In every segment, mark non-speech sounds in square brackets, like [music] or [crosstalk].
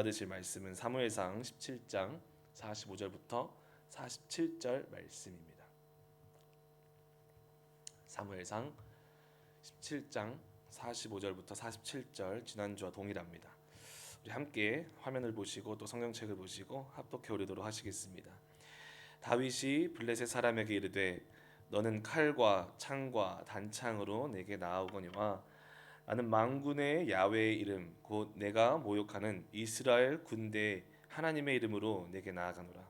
받으실 말씀은 사무엘상 17장 45절부터 47절 말씀입니다. 사무엘상 17장 45절부터 47절 지난주와 동일합니다. 우리 함께 화면을 보시고 또 성경책을 보시고 합독해 오리도록 하시겠습니다. 다윗이 블레셋 사람에게 이르되 너는 칼과 창과 단창으로 내게 나아오거니와 나는 망군의 야외의 이름 곧 내가 모욕하는 이스라엘 군대 하나님의 이름으로 내게 나아가노라.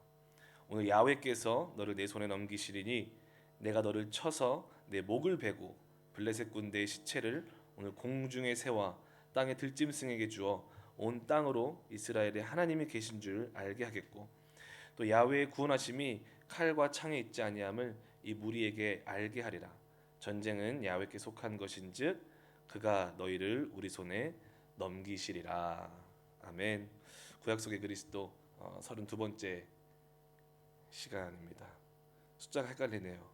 오늘 야외께서 너를 내 손에 넘기시리니 내가 너를 쳐서 내 목을 베고 블레셋 군대의 시체를 오늘 공중에 세워 땅의 들짐승에게 주어 온 땅으로 이스라엘의 하나님이 계신 줄 알게 하겠고 또 야외의 구원하심이 칼과 창에 있지 아니함을 이 무리에게 알게 하리라. 전쟁은 야외께 속한 것인즉 그가 너희를 우리 손에 넘기시리라. 아멘. 구약 속의 그리스도 어, 32번째 시간입니다. 숫자가 헷갈리네요.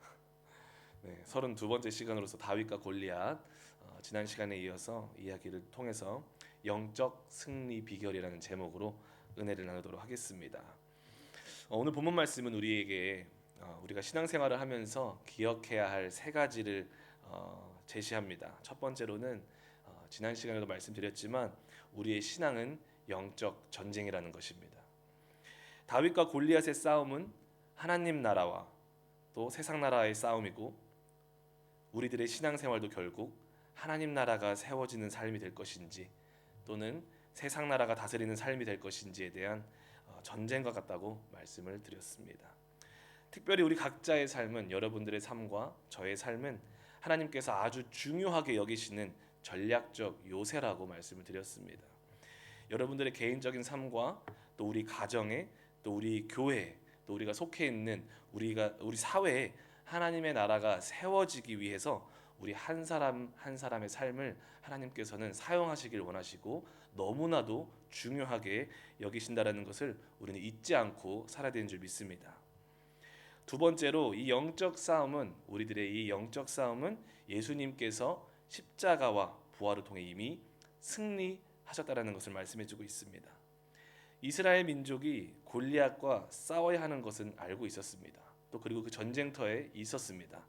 [laughs] 네, 32번째 시간으로서 다윗과 골리앗 어, 지난 시간에 이어서 이야기를 통해서 영적 승리 비결이라는 제목으로 은혜를 나누도록 하겠습니다. 어, 오늘 본문 말씀은 우리에게 어, 우리가 신앙생활을 하면서 기억해야 할 세 가지를 어, 제시합니다. 첫 번째로는 어, 지난 시간에도 말씀드렸지만 우리의 신앙은 영적 전쟁이라는 것입니다. 다윗과 골리앗의 싸움은 하나님 나라와 또 세상 나라의 싸움이고 우리들의 신앙생활도 결국 하나님 나라가 세워지는 삶이 될 것인지 또는 세상 나라가 다스리는 삶이 될 것인지에 대한 어, 전쟁과 같다고 말씀을 드렸습니다. 특별히 우리 각자의 삶은 여러분들의 삶과 저의 삶은 하나님께서 아주 중요하게 여기시는 전략적 요새라고 말씀을 드렸습니다. 여러분들의 개인적인 삶과 또 우리 가정에 또 우리 교회 또 우리가 속해 있는 우리가 우리 사회에 하나님의 나라가 세워지기 위해서 우리 한 사람 한 사람의 삶을 하나님께서는 사용하시길 원하시고 너무나도 중요하게 여기신다라는 것을 우리는 잊지 않고 살아야 되는 줄 믿습니다. 두 번째로 이 영적 싸움은 우리들의 이 영적 싸움은 예수님께서 십자가와 부활을 통해 이미 승리하셨다라는 것을 말씀해 주고 있습니다. 이스라엘 민족이 골리앗과 싸워야 하는 것은 알고 있었습니다. 또 그리고 그 전쟁터에 있었습니다.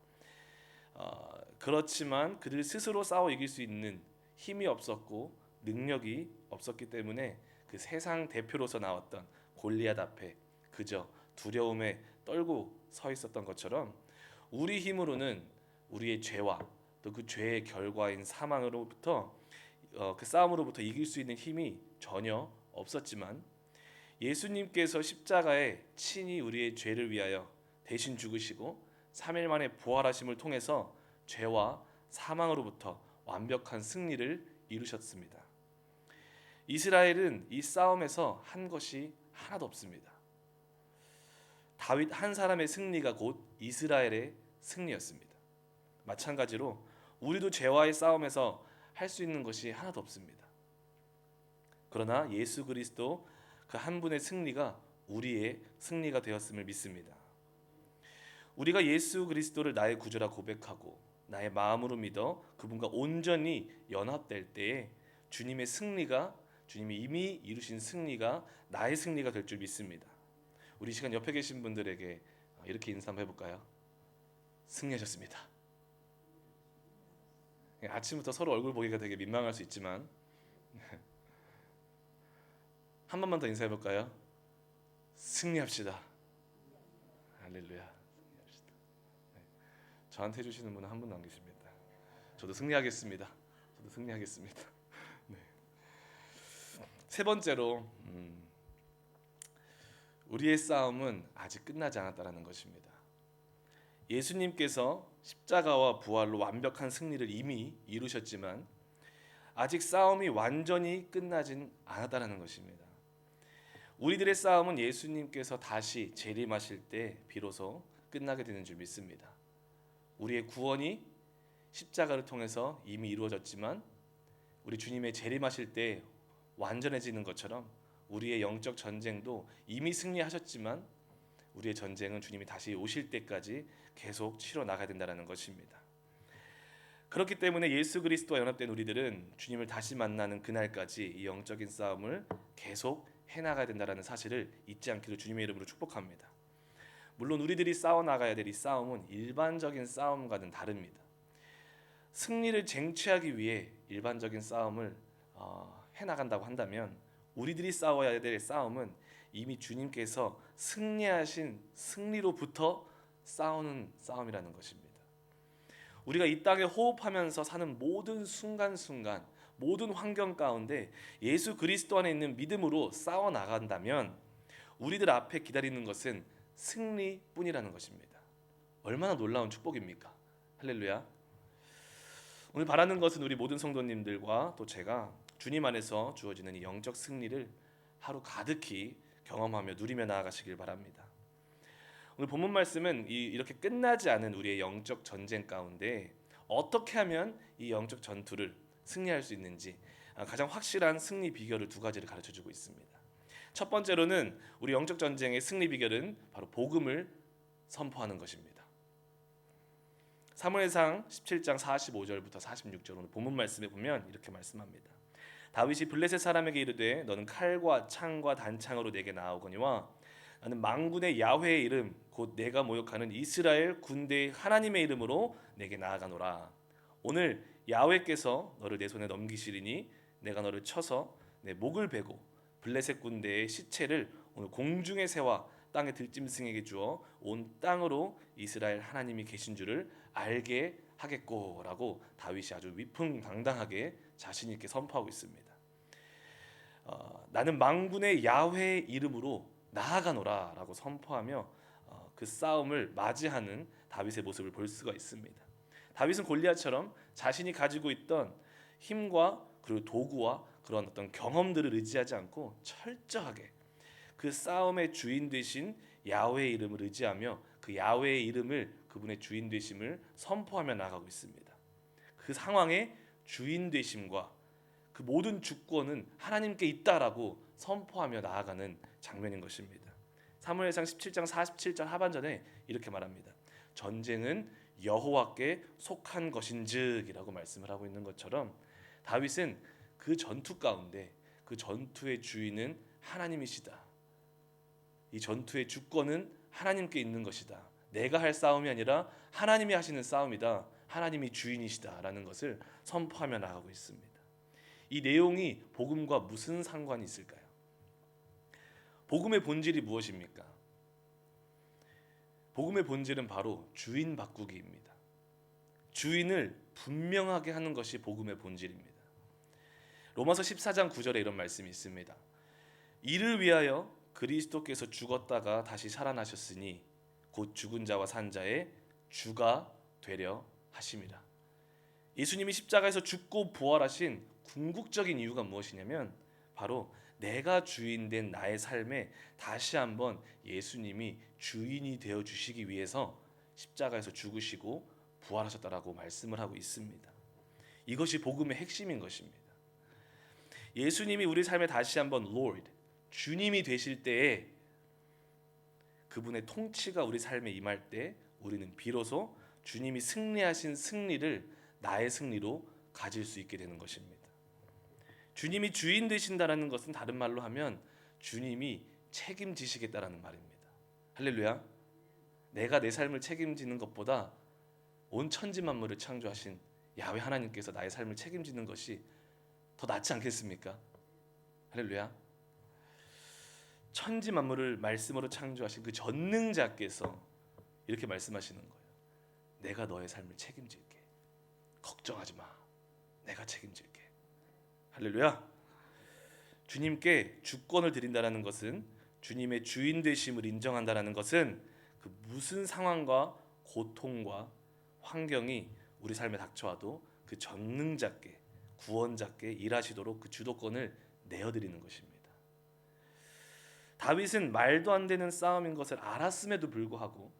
어, 그렇지만 그들 스스로 싸워 이길 수 있는 힘이 없었고 능력이 없었기 때문에 그 세상 대표로서 나왔던 골리앗 앞에 그저 두려움에 떨고 서 있었던 것처럼 우리 힘으로는 우리의 죄와 또 그 죄의 결과인 사망으로부터 어, 그 싸움으로부터 이길 수 있는 힘이 전혀 없었지만 예수님께서 십자가에 친히 우리의 죄를 위하여 대신 죽으시고 3일 만에 부활하심을 통해서 죄와 사망으로부터 완벽한 승리를 이루셨습니다. 이스라엘은 이 싸움에서 한 것이 하나도 없습니다. 다윗 한 사람의 승리가 곧 이스라엘의 승리였습니다. 마찬가지로 우리도 죄와의 싸움에서 할 수 있는 것이 하나도 없습니다. 그러나 예수 그리스도 그 한 분의 승리가 우리의 승리가 되었음을 믿습니다. 우리가 예수 그리스도를 나의 구주라 고백하고 나의 마음으로 믿어 그분과 온전히 연합될 때에 주님의 승리가 주님이 이미 이루신 승리가 나의 승리가 될 줄 믿습니다. 우리 시간 옆에 계신 분들에게 이렇게 인사 한번 해볼까요? 승리하셨습니다. 아침부터 서로 얼굴 보기가 되게 민망할 수 있지만 [laughs] 한 번만 더 인사해 볼까요? 승리합시다. 할렐루야. 승리합시다. 네. 저한테 해주시는 분은 한 분도 안 계십니다. 저도 승리하겠습니다. 저도 승리하겠습니다. [laughs] 네. 세 번째로 음, 우리의 싸움은 아직 끝나지 않았다라는 것입니다. 예수님께서 십자가와 부활로 완벽한 승리를 이미 이루셨지만 아직 싸움이 완전히 끝나진 않았다는 것입니다. 우리들의 싸움은 예수님께서 다시 재림하실 때 비로소 끝나게 되는 줄 믿습니다. 우리의 구원이 십자가를 통해서 이미 이루어졌지만 우리 주님의 재림하실 때 완전해지는 것처럼 우리의 영적 전쟁도 이미 승리하셨지만 우리의 전쟁은 주님이 다시 오실 때까지 계속 치러 나가야 된다는 것입니다. 그렇기 때문에 예수 그리스도와 연합된 우리들은 주님을 다시 만나는 그날까지 이 영적인 싸움을 계속 해나가야 된다라는 사실을 잊지 않기를 주님의 이름으로 축복합니다. 물론 우리들이 싸워 나가야 될 이 싸움은 일반적인 싸움과는 다릅니다. 승리를 쟁취하기 위해 일반적인 싸움을 어, 해 나간다고 한다면 우리들이 싸워야 될 싸움은 이미 주님께서 승리하신 승리로부터 싸우는 싸움이라는 것입니다. 우리가 이 땅에 호흡하면서 사는 모든 순간순간 모든 환경 가운데 예수 그리스도 안에 있는 믿음으로 싸워 나간다면 우리들 앞에 기다리는 것은 승리뿐이라는 것입니다. 얼마나 놀라운 축복입니까? 할렐루야. 오늘 바라는 것은 우리 모든 성도님들과 또 제가 주님 안에서 주어지는 이 영적 승리를 하루 가득히 경험하며 누리며 나아가시길 바랍니다. 오늘 본문 말씀은 이, 이렇게 끝나지 않은 우리의 영적 전쟁 가운데 어떻게 하면 이 영적 전투를 승리할 수 있는지 아, 가장 확실한 승리 비결을 두 가지를 가르쳐 주고 있습니다. 첫 번째로는 우리 영적 전쟁의 승리 비결은 바로 복음을 선포하는 것입니다. 사무엘상 17장 45절부터 46절 오늘 본문 말씀에 보면 이렇게 말씀합니다. 다윗이 블레셋 사람에게 이르되 너는 칼과 창과 단창으로 내게 나오거니와 나는 망군의 야훼의 이름 곧 내가 모욕하는 이스라엘 군대의 하나님의 이름으로 내게 나아가노라. 오늘 야훼께서 너를 내 손에 넘기시리니 내가 너를 쳐서 내 목을 베고 블레셋 군대의 시체를 오늘 공중의 새와 땅의 들짐승에게 주어 온 땅으로 이스라엘 하나님이 계신 줄을 알게 하겠고라고 다윗이 아주 위풍당당하게 자신 있게 선포하고 있습니다. 어, 나는 망군의 야훼의 이름으로 나아가노라라고 선포하며 어, 그 싸움을 맞이하는 다윗의 모습을 볼 수가 있습니다. 다윗은 골리앗처럼 자신이 가지고 있던 힘과 그리고 도구와 그런 어떤 경험들을 의지하지 않고 철저하게 그 싸움의 주인 되신 야훼의 이름을 의지하며 그 야훼의 이름을 그분의 주인 되심을 선포하며 나가고 있습니다. 그 상황의 주인 되심과 그 모든 주권은 하나님께 있다라고 선포하며 나아가는 장면인 것입니다. 사무엘상 17장 47절 하반전에 이렇게 말합니다. 전쟁은 여호와께 속한 것인즉이라고 말씀을 하고 있는 것처럼 다윗은 그 전투 가운데 그 전투의 주인은 하나님이시다. 이 전투의 주권은 하나님께 있는 것이다. 내가 할 싸움이 아니라 하나님이 하시는 싸움이다. 하나님이 주인이시다라는 것을 선포하며 나가고 있습니다. 이 내용이 복음과 무슨 상관이 있을까요? 복음의 본질이 무엇입니까? 복음의 본질은 바로 주인 바꾸기입니다. 주인을 분명하게 하는 것이 복음의 본질입니다. 로마서 14장 9절에 이런 말씀이 있습니다. 이를 위하여 그리스도께서 죽었다가 다시 살아나셨으니 곧 죽은 자와 산 자의 주가 되려 하심이라. 예수님이 십자가에서 죽고 부활하신 궁극적인 이유가 무엇이냐면 바로 내가 주인 된 나의 삶에 다시 한번 예수님이 주인이 되어 주시기 위해서 십자가에서 죽으시고 부활하셨다라고 말씀을 하고 있습니다. 이것이 복음의 핵심인 것입니다. 예수님이 우리 삶에 다시 한번 Lord 주님이 되실 때에 그분의 통치가 우리 삶에 임할 때 우리는 비로소 주님이 승리하신 승리를 나의 승리로 가질 수 있게 되는 것입니다. 주님이 주인 되신다라는 것은 다른 말로 하면 주님이 책임지시겠다라는 말입니다. 할렐루야. 내가 내 삶을 책임지는 것보다 온 천지 만물을 창조하신 야훼 하나님께서 나의 삶을 책임지는 것이 더 낫지 않겠습니까? 할렐루야. 천지 만물을 말씀으로 창조하신 그 전능자께서 이렇게 말씀하시는 거예요. 내가 너의 삶을 책임질게. 걱정하지 마. 내가 책임질게. 할렐루야. 주님께 주권을 드린다라는 것은 주님의 주인 되심을 인정한다라는 것은 그 무슨 상황과 고통과 환경이 우리 삶에 닥쳐와도 그 전능자께 구원자께 일하시도록 그 주도권을 내어드리는 것입니다. 다윗은 말도 안 되는 싸움인 것을 알았음에도 불구하고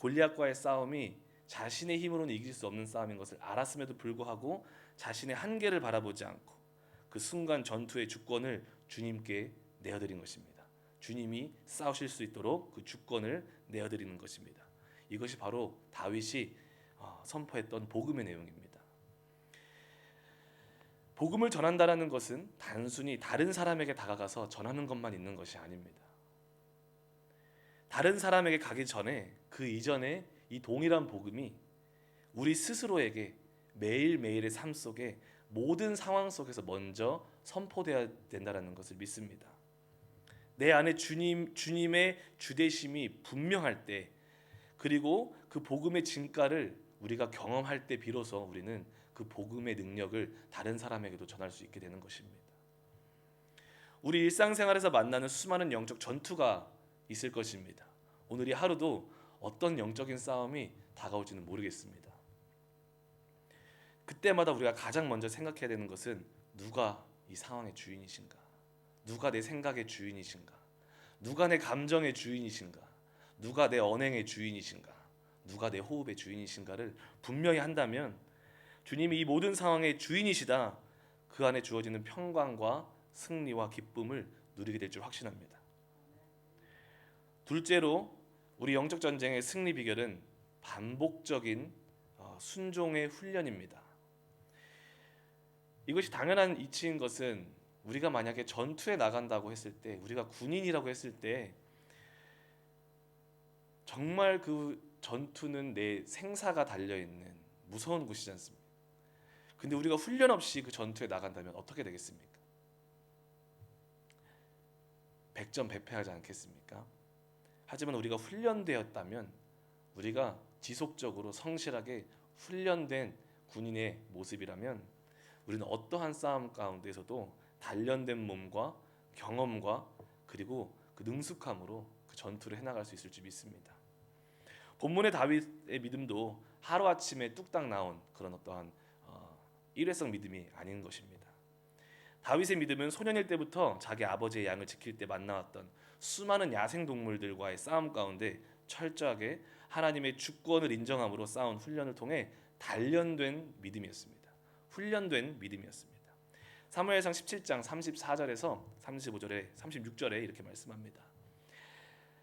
골리앗과의 싸움이 자신의 힘으로는 이길 수 없는 싸움인 것을 알았음에도 불구하고 자신의 한계를 바라보지 않고 그 순간 전투의 주권을 주님께 내어드린 것입니다. 주님이 싸우실 수 있도록 그 주권을 내어드리는 것입니다. 이것이 바로 다윗이 어, 선포했던 복음의 내용입니다. 복음을 전한다라는 것은 단순히 다른 사람에게 다가가서 전하는 것만 있는 것이 아닙니다. 다른 사람에게 가기 전에 그 이전에 이 동일한 복음이 우리 스스로에게 매일매일의 삶 속에 모든 상황 속에서 먼저 선포되어야 된다라는 것을 믿습니다. 내 안에 주님 주님의 주대심이 분명할 때 그리고 그 복음의 진가를 우리가 경험할 때 비로소 우리는 그 복음의 능력을 다른 사람에게도 전할 수 있게 되는 것입니다. 우리 일상생활에서 만나는 수많은 영적 전투가 있을 것입니다. 오늘 이 하루도 어떤 영적인 싸움이 다가올지는 모르겠습니다. 그때마다 우리가 가장 먼저 생각해야 되는 것은 누가 이 상황의 주인이신가? 누가 내 생각의 주인이신가? 누가 내 감정의 주인이신가? 누가 내 언행의 주인이신가? 누가 내 호흡의 주인이신가를 분명히 한다면 주님이 이 모든 상황의 주인이시다. 그 안에 주어지는 평강과 승리와 기쁨을 누리게 될 줄 확신합니다. 둘째로 우리 영적 전쟁의 승리 비결은 반복적인 어, 순종의 훈련입니다. 이것이 당연한 이치인 것은 우리가 만약에 전투에 나간다고 했을 때 우리가 군인이라고 했을 때 정말 그 전투는 내 생사가 달려 있는 무서운 곳이지 않습니까? 근데 우리가 훈련 없이 그 전투에 나간다면 어떻게 되겠습니까? 백전 백패하지 않겠습니까? 하지만 우리가 훈련되었다면 우리가 지속적으로 성실하게 훈련된 군인의 모습이라면 우리는 어떠한 싸움 가운데서도 단련된 몸과 경험과 그리고 그 능숙함으로 그 전투를 해나갈 수 있을 줄 믿습니다. 본문의 다윗의 믿음도 하루 아침에 뚝딱 나온 그런 어떠한 어, 일회성 믿음이 아닌 것입니다. 다윗의 믿음은 소년일 때부터 자기 아버지의 양을 지킬 때 만나왔던 수많은 야생 동물들과의 싸움 가운데 철저하게 하나님의 주권을 인정함으로 쌓은 훈련을 통해 단련된 믿음이었습니다. 훈련된 믿음이었습니다. 사무엘상 17장 34절에서 35절에 36절에 이렇게 말씀합니다.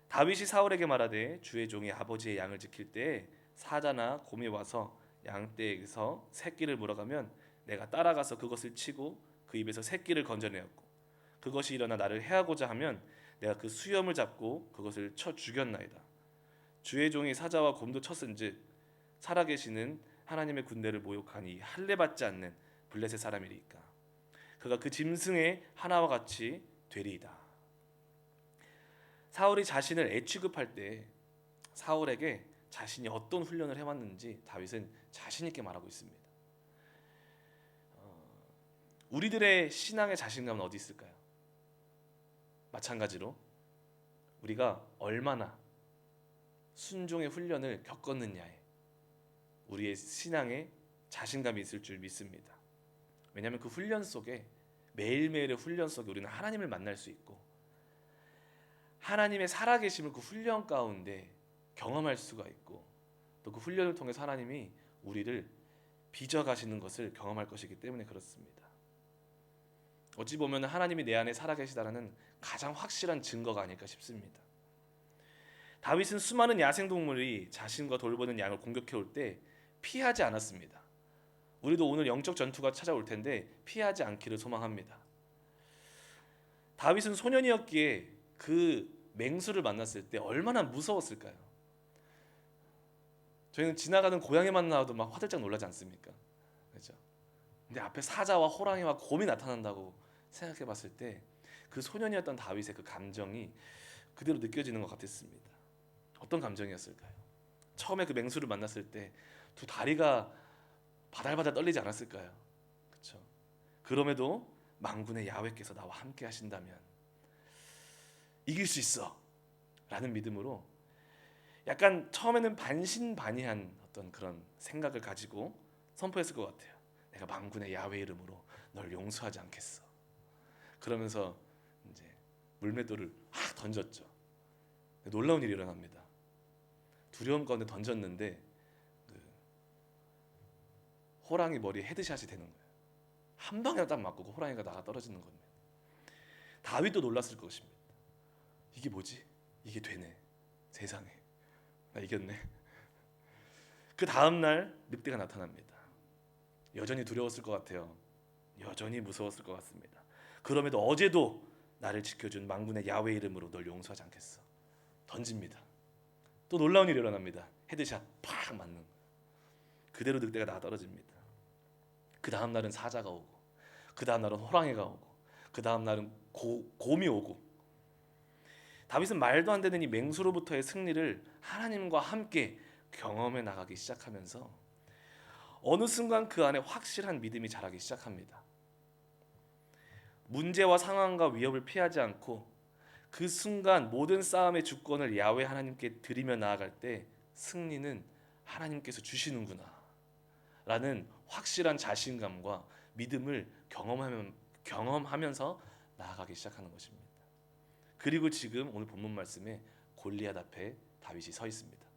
다윗이 사울에게 말하되 주의 종이 아버지의 양을 지킬 때 사자나 곰이 와서 양떼에서 새끼를 물어가면 내가 따라가서 그것을 치고 그 입에서 새끼를 건져내었고 그것이 일어나 나를 해하고자 하면 내가 그 수염을 잡고 그것을 쳐 죽였나이다. 주의 종이 사자와 곰도 쳤은즉 살아계시는 하나님의 군대를 모욕하니 할례 받지 않는 블레셋 사람이리까. 그가 그 짐승의 하나와 같이 되리이다. 사울이 자신을 애취급할 때 사울에게 자신이 어떤 훈련을 해왔는지 다윗은 자신 있게 말하고 있습니다. 어, 우리들의 신앙의 자신감은 어디 있을까요? 마찬가지로 우리가 얼마나 순종의 훈련을 겪었느냐에 우리의 신앙에 자신감이 있을 줄 믿습니다. 왜냐하면 그 훈련 속에 매일매일의 훈련 속에 우리는 하나님을 만날 수 있고 하나님의 살아계심을 그 훈련 가운데 경험할 수가 있고 또 그 훈련을 통해서 하나님이 우리를 빚어가시는 것을 경험할 것이기 때문에 그렇습니다. 어찌 보면 하나님이 내 안에 살아계시다라는 가장 확실한 증거가 아닐까 싶습니다. 다윗은 수많은 야생 동물이 자신과 돌보는 양을 공격해 올 때 피하지 않았습니다. 우리도 오늘 영적 전투가 찾아올 텐데 피하지 않기를 소망합니다. 다윗은 소년이었기에 그 맹수를 만났을 때 얼마나 무서웠을까요? 저희는 지나가는 고양이만 나와도 막 화들짝 놀라지 않습니까? 그렇죠? 근데 앞에 사자와 호랑이와 곰이 나타난다고 생각해 봤을 때 그 소년이었던 다윗의 그 감정이 그대로 느껴지는 것 같았습니다. 어떤 감정이었을까요? 처음에 그 맹수를 만났을 때 두 다리가 바달바달 떨리지 않았을까요? 그렇죠. 그럼에도 망군의 야훼께서 나와 함께 하신다면 이길 수 있어 라는 믿음으로 약간 처음에는 반신반의한 어떤 그런 생각을 가지고 선포했을 것 같아요. 내가 망군의 야훼 이름으로 널 용서하지 않겠어. 그러면서 물맷돌을 확 던졌죠. 놀라운 일이 일어납니다. 두려움 가운데 던졌는데 그 호랑이 머리에 헤드샷이 되는 거예요. 한 방에 딱 맞고 그 호랑이가 나가 떨어지는 겁니다. 다윗도 놀랐을 것입니다. 이게 뭐지? 이게 되네. 세상에 나 이겼네. 그 다음 날 늑대가 나타납니다. 여전히 두려웠을 것 같아요. 여전히 무서웠을 것 같습니다. 그럼에도 어제도 나를 지켜준 망군의 야훼 이름으로 널 용서하지 않겠어. 던집니다. 또 놀라운 일이 일어납니다. 헤드샷 팍 맞는. 그대로 늑대가 나 떨어집니다. 그 다음 날은 사자가 오고, 그 다음 날은 호랑이가 오고, 그 다음 날은 고, 곰이 오고. 다윗은 말도 안 되는 이 맹수로부터의 승리를 하나님과 함께 경험해 나가기 시작하면서 어느 순간 그 안에 확실한 믿음이 자라기 시작합니다. 문제와 상황과 위협을 피하지 않고 그 순간 모든 싸움의 주권을 야훼 하나님께 드리며 나아갈 때 승리는 하나님께서 주시는구나 라는 확실한 자신감과 믿음을 경험하면, 경험하면서 나아가기 시작하는 것입니다. 그리고 지금 오늘 본문 말씀에 골리앗 앞에 다윗이 서 있습니다.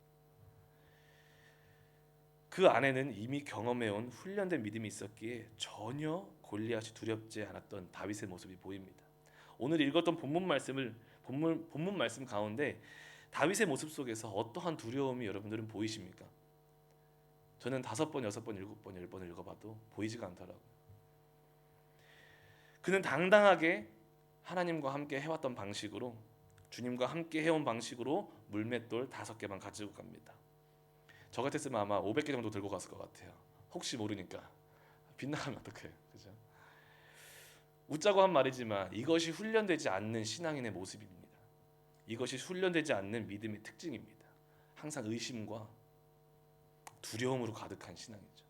그 안에는 이미 경험해온 훈련된 믿음이 있었기에 전혀 골리앗이 두렵지 않았던 다윗의 모습이 보입니다. 오늘 읽었던 본문 말씀을 본문 본문 말씀 가운데 다윗의 모습 속에서 어떠한 두려움이 여러분들은 보이십니까? 저는 다섯 번, 여섯 번, 일곱 번, 열 번을 읽어봐도 보이지가 않더라고요. 그는 당당하게 하나님과 함께 해왔던 방식으로 주님과 함께 해온 방식으로 물맷돌 다섯 개만 가지고 갑니다. 저 같았으면 아마 500개 정도 들고 갔을 것 같아요. 혹시 모르니까 [laughs] 빗나가면 어떡해요, 그죠? 웃자고 한 말이지만 이것이 훈련되지 않는 신앙인의 모습입니다. 이것이 훈련되지 않는 믿음의 특징입니다. 항상 의심과 두려움으로 가득한 신앙이죠.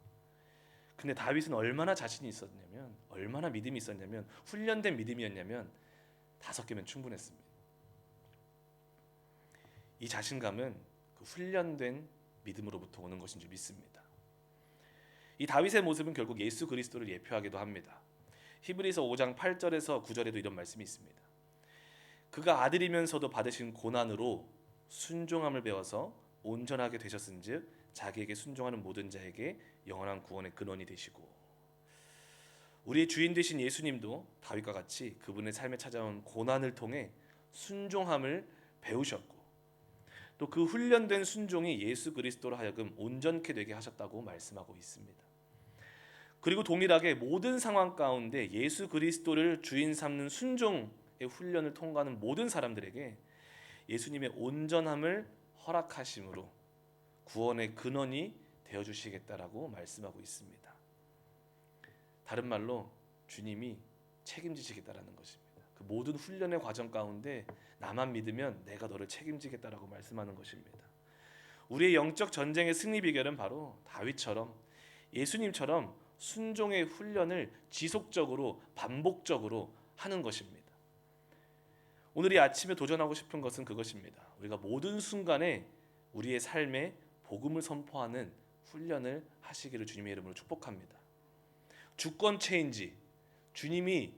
근데 다윗은 얼마나 자신이 있었냐면, 얼마나 믿음이 있었냐면, 훈련된 믿음이었냐면 다섯 개면 충분했습니다. 이 자신감은 그 훈련된 믿음으로부터 오는 것인 줄 믿습니다. 이 다윗의 모습은 결국 예수 그리스도를 예표하기도 합니다. 히브리서 5장 8절에서 9절에도 이런 말씀이 있습니다. 그가 아들이면서도 받으신 고난으로 순종함을 배워서 온전하게 되셨은즉 자기에게 순종하는 모든 자에게 영원한 구원의 근원이 되시고 우리의 주인 되신 예수님도 다윗과 같이 그분의 삶에 찾아온 고난을 통해 순종함을 배우셨고 또 그 훈련된 순종이 예수 그리스도로 하여금 온전케 되게 하셨다고 말씀하고 있습니다. 그리고 동일하게 모든 상황 가운데 예수 그리스도를 주인 삼는 순종의 훈련을 통과하는 모든 사람들에게 예수님의 온전함을 허락하심으로 구원의 근원이 되어 주시겠다라고 말씀하고 있습니다. 다른 말로 주님이 책임지시겠다라는 것입니다. 그 모든 훈련의 과정 가운데 나만 믿으면 내가 너를 책임지겠다라고 말씀하는 것입니다. 우리의 영적 전쟁의 승리 비결은 바로 다윗처럼 예수님처럼 순종의 훈련을 지속적으로 반복적으로 하는 것입니다. 오늘 이 아침에 도전하고 싶은 것은 그것입니다. 우리가 모든 순간에 우리의 삶에 복음을 선포하는 훈련을 하시기를 주님의 이름으로 축복합니다. 주권 체인지 주님이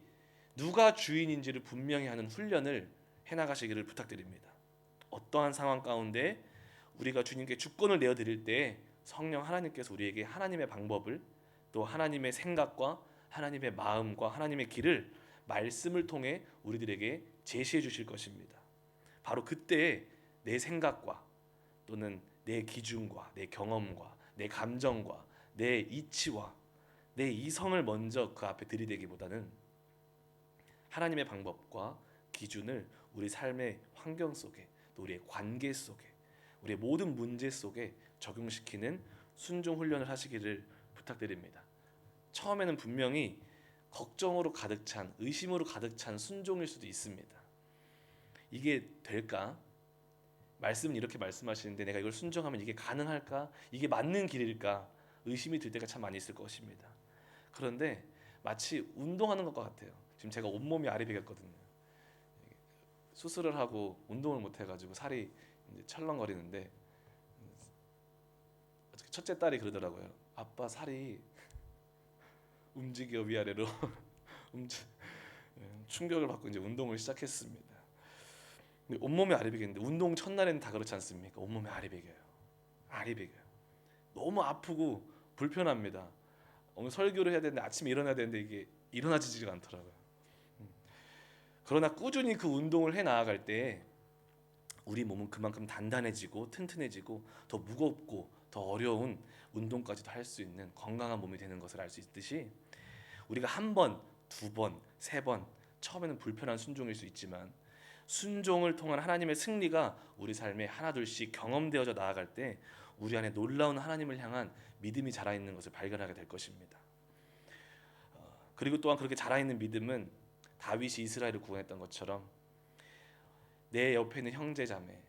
누가 주인인지를 분명히 하는 훈련을 해 나가시기를 부탁드립니다. 어떠한 상황 가운데 우리가 주님께 주권을 내어 드릴 때 성령 하나님께서 우리에게 하나님의 방법을 또 하나님의 생각과 하나님의 마음과 하나님의 길을 말씀을 통해 우리들에게 제시해 주실 것입니다. 바로 그때 내 생각과 또는 내 기준과 내 경험과 내 감정과 내 이치와 내 이성을 먼저 그 앞에 들이대기보다는 하나님의 방법과 기준을 우리 삶의 환경 속에 또 우리의 관계 속에 우리의 모든 문제 속에 적용시키는 순종 훈련을 하시기를 부탁드립니다. 처음에는 분명히 걱정으로 가득 찬 의심으로 가득 찬 순종일 수도 있습니다. 이게 될까? 말씀은 이렇게 말씀하시는데 내가 이걸 순종하면 이게 가능할까? 이게 맞는 길일까? 의심이 들 때가 참 많이 있을 것입니다. 그런데 마치 운동하는 것과 같아요. 지금 제가 온몸이 아리백했거든요. 수술을 하고 운동을 못 해가지고 살이 철렁거리는데 첫째 딸이 그러더라고요. 아빠 살이 움직여 위아래로 [laughs] 충격을 받고 이제 운동을 시작했습니다. 온몸에 아리백인데 운동 첫날에는 다 그렇지 않습니까? 온몸에 아리백이에요. 아리백이에요. 너무 아프고 불편합니다. 오늘 설교를 해야 되는데 아침에 일어나야 되는데 이게 일어나지지가 않더라고요. 음. 그러나 꾸준히 그 운동을 해 나아갈 때 우리 몸은 그만큼 단단해지고 튼튼해지고 더 무겁고 더 어려운 운동까지도 할 수 있는 건강한 몸이 되는 것을 알 수 있듯이 우리가 한 번, 두 번, 세 번 처음에는 불편한 순종일 수 있지만 순종을 통한 하나님의 승리가 우리 삶에 하나둘씩 경험되어져 나아갈 때 우리 안에 놀라운 하나님을 향한 믿음이 자라 있는 것을 발견하게 될 것입니다. 어, 그리고 또한 그렇게 자라 있는 믿음은 다윗이 이스라엘을 구원했던 것처럼 내 옆에 있는 형제자매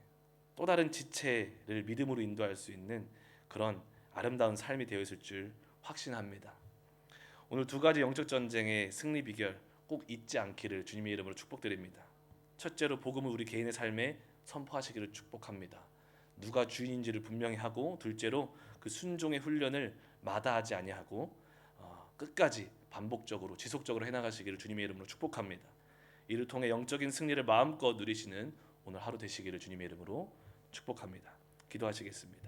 또 다른 지체를 믿음으로 인도할 수 있는 그런 아름다운 삶이 되어 있을 줄 확신합니다. 오늘 두 가지 영적 전쟁의 승리 비결 꼭 잊지 않기를 주님의 이름으로 축복드립니다. 첫째로 복음을 우리 개인의 삶에 선포하시기를 축복합니다. 누가 주인인지를 분명히 하고 둘째로 그 순종의 훈련을 마다하지 아니하고 어, 끝까지 반복적으로 지속적으로 해나가시기를 주님의 이름으로 축복합니다. 이를 통해 영적인 승리를 마음껏 누리시는 오늘 하루 되시기를 주님의 이름으로 축복합니다. 기도하시겠습니다.